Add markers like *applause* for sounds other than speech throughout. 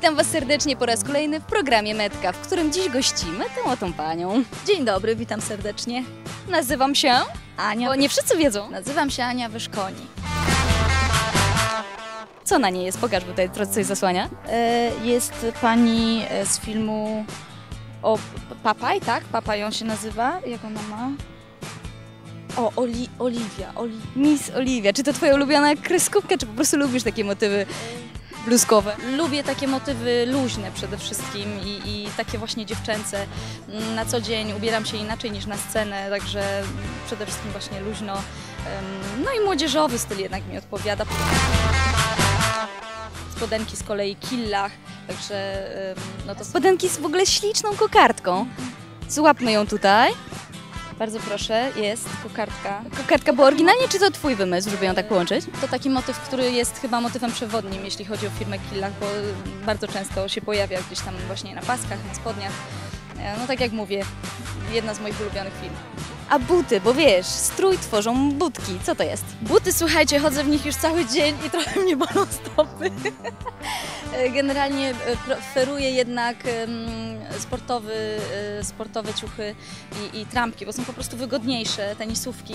Witam Was serdecznie po raz kolejny w programie Metka, w którym dziś gościmy tą oto panią. Dzień dobry, witam serdecznie. Nazywam się, Ania. bo nie wszyscy wiedzą, Nazywam się Ania Wyszkoni. co na niej jest. Pokaż, bo tutaj coś zasłania. E, Jest pani e, z filmu o Papaj, tak? Papaj on się nazywa. Jak ona ma? O, Oli, Oliwia. Oli... Miss Oliwia, czy to Twoja ulubiona kreskówka, czy po prostu lubisz takie motywy bluzkowe? Lubię takie motywy luźne przede wszystkim i, i takie właśnie dziewczęce. Na co dzień ubieram się inaczej niż na scenę, także przede wszystkim właśnie luźno. No i młodzieżowy styl jednak mi odpowiada. Spodenki z kolei killach, także no to Spodenki z w ogóle śliczną kokardką. Złapmy ją tutaj. Bardzo proszę, jest kokardka. Kokardka była oryginalnie, czy to Twój wymysł, żeby ją tak połączyć? To taki motyw, który jest chyba motywem przewodnim, jeśli chodzi o firmę Killach, bo bardzo często się pojawia gdzieś tam właśnie na paskach, na spodniach. E, No tak jak mówię, jedna z moich ulubionych firm. A buty, bo wiesz, strój tworzą budki. Co to jest? Buty, słuchajcie, chodzę w nich już cały dzień i trochę mnie bolą stopy. *laughs* E, Generalnie e, preferuję jednak sportowy, e, sportowe ciuchy i, i trampki, bo są po prostu wygodniejsze, tenisówki.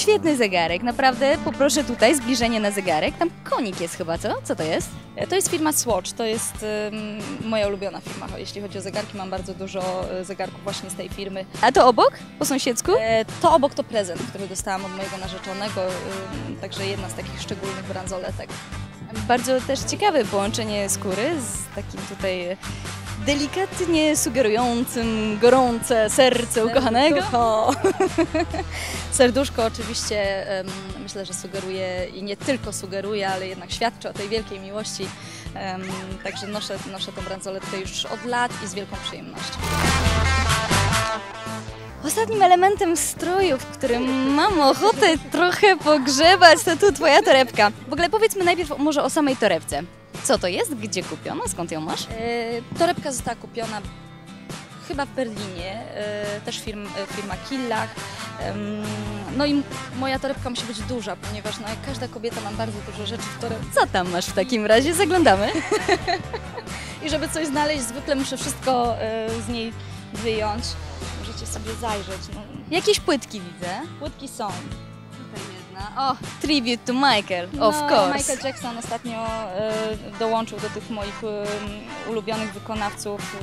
Świetny zegarek, naprawdę poproszę tutaj zbliżenie na zegarek. Tam konik jest chyba, co? Co to jest? E, To jest firma Swatch, to jest em, moja ulubiona firma, jeśli chodzi o zegarki. Mam bardzo dużo e, zegarków właśnie z tej firmy. A to obok? Po sąsiedzku? E, To obok to prezent, który dostałam od mojego narzeczonego, em, także jedna z takich szczególnych bransoletek. Bardzo też ciekawe połączenie skóry z takim tutaj delikatnie sugerującym gorące serce ukochanego. *laughs* Serduszko oczywiście em, myślę, że sugeruje i nie tylko sugeruje, ale jednak świadczy o tej wielkiej miłości. Em, Także noszę, noszę tą bransoletkę już od lat i z wielką przyjemnością. Ostatnim elementem stroju, w którym mam ochotę trochę pogrzebać, to tu twoja torebka. W ogóle powiedzmy najpierw może o samej torebce. Co to jest? Gdzie kupiona? Skąd ją masz? E, Torebka została kupiona chyba w Berlinie, e, też firm, e, firma Killach. No i moja torebka musi być duża, ponieważ no, jak każda kobieta mam bardzo dużo rzeczy w torebce. Co tam masz w takim razie? Zaglądamy. *laughs* I żeby coś znaleźć, zwykle muszę wszystko z niej wyjąć. Możecie sobie zajrzeć. No, Jakieś płytki widzę. płytki są. Tutaj jedna. O, tribute to Michael, of no, course. Michael Jackson ostatnio e, dołączył do tych moich e, ulubionych wykonawców.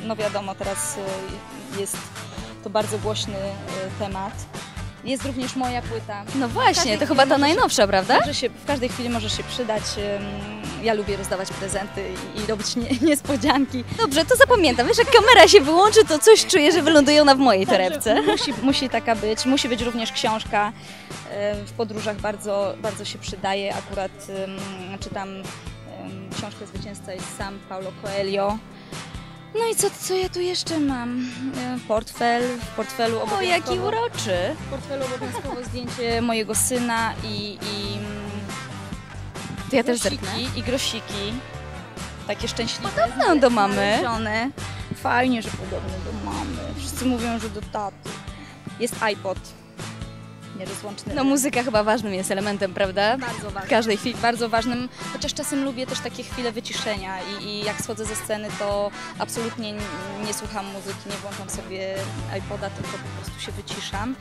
No wiadomo, teraz e, jest to bardzo głośny e, temat. Jest również moja płyta. No właśnie, to chyba ta najnowsza, prawda? Może się, w każdej chwili może się przydać. Ja lubię rozdawać prezenty i, robić nie, *laughs* niespodzianki. Dobrze, to zapamiętam. Wiesz, jak kamera się wyłączy, to coś czuję, że wyląduje ona w mojej torebce. Musi, musi taka być. Musi być również książka. W podróżach bardzo, bardzo się przydaje. Akurat czytam książkę Zwycięzca jest sam Paulo Coelho. No i co, co ja tu jeszcze mam? E, Portfel. W portfelu O, obowiązkowo, jaki uroczy. w portfelu obowiązkowo zdjęcie mojego syna i, i mm, To ja też zerknę. grosiki, i grosiki. Takie szczęśliwe. Podobną do mamy. znalezione. Fajnie, że podobne do mamy. Wszyscy mówią, że do taty. Jest iPod. Nierozłączny. No muzyka chyba ważnym jest elementem, prawda? bardzo W ważny. każdej chwili. Bardzo ważnym, chociaż czasem lubię też takie chwile wyciszenia i, i jak schodzę ze sceny, to absolutnie nie, nie słucham muzyki, nie włączam sobie iPoda, tylko po prostu się wyciszam.